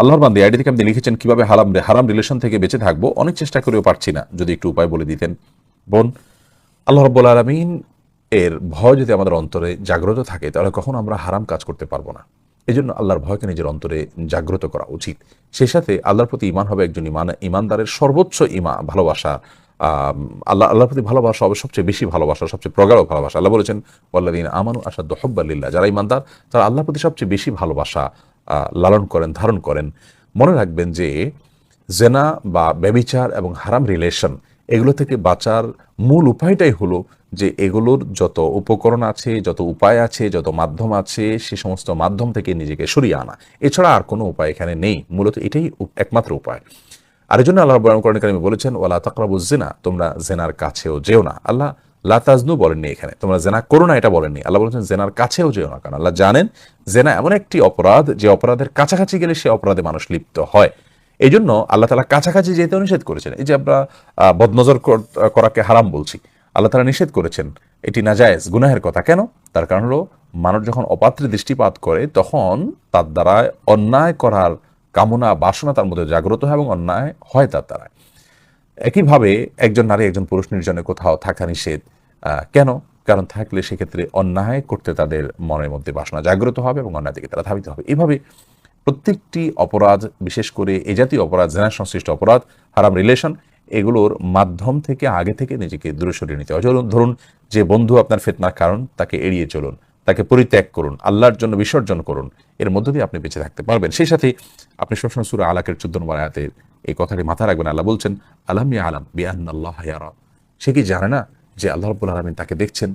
আল্লাহর বান্দি, আইডি থেকে আপনি লিখেছেন কীভাবে হারাম হারাম রিলেশন থেকে বেঁচে থাকব, অনেক চেষ্টা করেও পারছি না। যদি একটু উপায় বলে দিতেন। বোন, আল্লাহ রব্বুল আলমিন এর ভয় যদি আমাদের অন্তরে জাগ্রত থাকে, তাহলে কখনো আমরা হারাম কাজ করতে পারব না। এই জন্য আল্লাহর ভয়কে নিজের অন্তরে জাগ্রত করা উচিত। সেই সাথে আল্লাহর প্রতি ইমান হবে একজন ইমান ইমানদারের সর্বোচ্চ ইমা ভালোবাসা। আল্লাহ আল্লাহর প্রতি ভালোবাসা হবে সবচেয়ে বেশি ভালোবাসা, সবচেয়ে প্রগাঢ় ভালোবাসা। আল্লাহ বলেছেন ওয়াল্লাদিন আমানু আসাদ হব্বাল্লিল্লাহ যারা ইমানদার তারা আল্লাহর প্রতি সবচেয়ে বেশি ভালোবাসা লালন করেন, ধারণ করেন, মনে রাখবেন যে জেনা বা ব্যবিচার এবং হারাম রিলেশন এগুলো থেকে বাঁচার মূল উপায়টাই হলো যে এগুলোর যত উপকরণ আছে, যত উপায় আছে, যত মাধ্যম আছে, সে সমস্ত মাধ্যম থেকে নিজেকে সরিয়ে আনা। এছাড়া আর কোনো উপায় এখানে নেই। মূলত এটাই একমাত্র উপায়। আর এই জন্য আল্লাহ কারিমে বলেছেন, ওয়ালা তাকরাবু জিনা তোমরা জেনার কাছেও যেও না। আল্লাহ লাতাজনু বলেননি এখানে। তোমরা জেনা করো না, এটা বলেননি। আল্লাহ বলেছেন, জেনার কাছেও যেও না কারণ আল্লাহ জানেন, জেনা এমন একটি অপরাধ, যে অপরাধের কাছাকাছি গেলে সে অপরাধে মানুষ লিপ্ত হয়। এই জন্য আল্লাহ তালা কাছাকাছি যেতেও নিষেধ করেছেন। এই যে আমরা বদনজর করাকে হারাম বলছি, আল্লাহ তালা নিষেধ করেছেন। এটি নাজায়েজ, গুনাহের কথা। কেন? তার কারণ হলো, মানুষ যখন অপাত্রে দৃষ্টিপাত করে, তখন তার দ্বারা অন্যায় করার কামনা, বাসনা তার মধ্যে জাগ্রত হয় এবং অন্যায় হয় তার দ্বারা একইভাবে একজন নারী, একজন পুরুষ নির্জনে কোথাও থাকা নিষেধ কেন? কারণ থাকলে সেক্ষেত্রে অন্যায় করতে তাদের মনের মধ্যে বাসনা জাগ্রত হবে এবং অন্যায় দিকে তারা ধাবিত হবে। এভাবে প্রত্যেকটি অপরাধ, বিশেষ করে এ জাতীয় অপরাধ জেনা সংশ্লিষ্ট অপরাধ, হারাম রিলেশন, এগুলোর মাধ্যম থেকে, আগে থেকে নিজেকে দূরে সরিয়ে নিতে হয় ধরুন ধরুন যে বন্ধু আপনার ফেতনার কারণ, তাকে এড়িয়ে চলুন, তাকে পরিত্যাগ করুন, আল্লাহর জন্য বিসর্জন করুন, এর মধ্য দিয়ে আপনি বেঁচে থাকতে পারবেন। সেই সাথে আপনি সবসময় সুরা আলাকের চোদ্দ নম্বর আয়াতের এই কথাটি মাথায় রাখবেন। আল্লাহ বলছেন, আলাম ইয়া আলাম ইয়ারা। সে কি জানে না যে আল্লাহ রব্বুল আলমিন তাকে দেখছেন।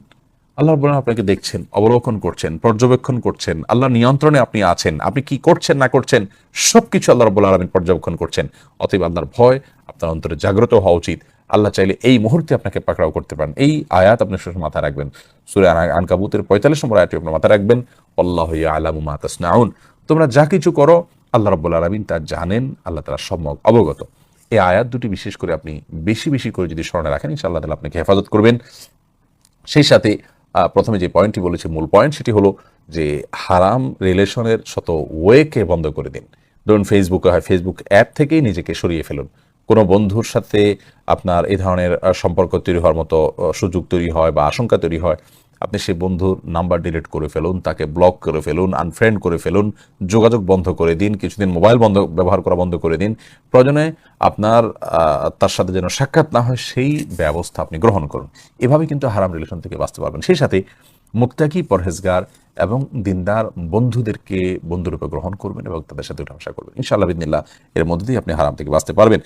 আল্লাহ রব্বুল আপনাকে দেখছেন, অবলোকন করছেন, পর্যবেক্ষণ করছেন আল্লাহ নিয়ন্ত্রণে আপনি আছেন, আপনি কি করছেন, না করছেন, সবকিছু আল্লাহ রব্বুল আলমিন পর্যবেক্ষণ করছেন। অতএব আল্লাহর ভয় আপনার অন্তরে জাগ্রত হওয়া উচিত। আল্লাহ চাইলে এই মুহূর্তে আপনাকে পাকড়াও করতে পারেন। এই আয়াত আপনি সবসময় মাথায় রাখবেন। সুরে আনকাবুতের পঁয়তাল্লিশ নম্বর আয়াতটি আপনার মাথায় রাখবেন। আল্লাহ আলামু মাতাসনাউন তোমরা যা কিছু করো, আল্লাহ রব্বুল আলমিন তা জানেন, আল্লাহ তারা সম্যক অবগত। এই আয়াত দুটি বিশেষ করে আপনি বেশি বেশি করে যদি স্মরণে রাখেন, ইনশাআল্লাহ তালা আপনাকে হেফাজত করবেন। সেই সাথে প্রথমে যে পয়েন্টটি বলেছি, মূল পয়েন্ট সেটি হলো যে হারাম রিলেশনের শত ওয়েকে বন্ধ করে দিন। ধরুন ফেসবুকে হয় ফেসবুক অ্যাপ থেকেই নিজেকে সরিয়ে ফেলুন। কোনো বন্ধুর সাথে আপনার এই ধরনের সম্পর্ক তৈরি হওয়ার মতো সুযোগ তৈরি হয় বা আশঙ্কা তৈরি হয় আপনি সেই বন্ধুর নাম্বার ডিলিট করে ফেলুন, তাকে ব্লক করে ফেলুন আনফ্রেন্ড করে ফেলুন, যোগাযোগ বন্ধ করে দিন, কিছুদিন মোবাইল বন্ধ, ব্যবহার করা বন্ধ করে দিন। প্রয়োজনে আপনার তার সাথে যেন সাক্ষাৎ না হয়, সেই ব্যবস্থা আপনি গ্রহণ করুন। এভাবে কিন্তু হারাম রিলেশন থেকে বাঁচতে পারবেন। সেই সাথে মুক্তাকি পরহেজগার এবং দিনদার বন্ধুদেরকে বন্ধুরূপে গ্রহণ করবেন এবং তাদের সাথে উঠাশা করবেন। ইনশাআল্লাহ বিদিনিল্লাহ, এর মধ্যে দিয়ে আপনি হারাম থেকে বাঁচতে পারবেন।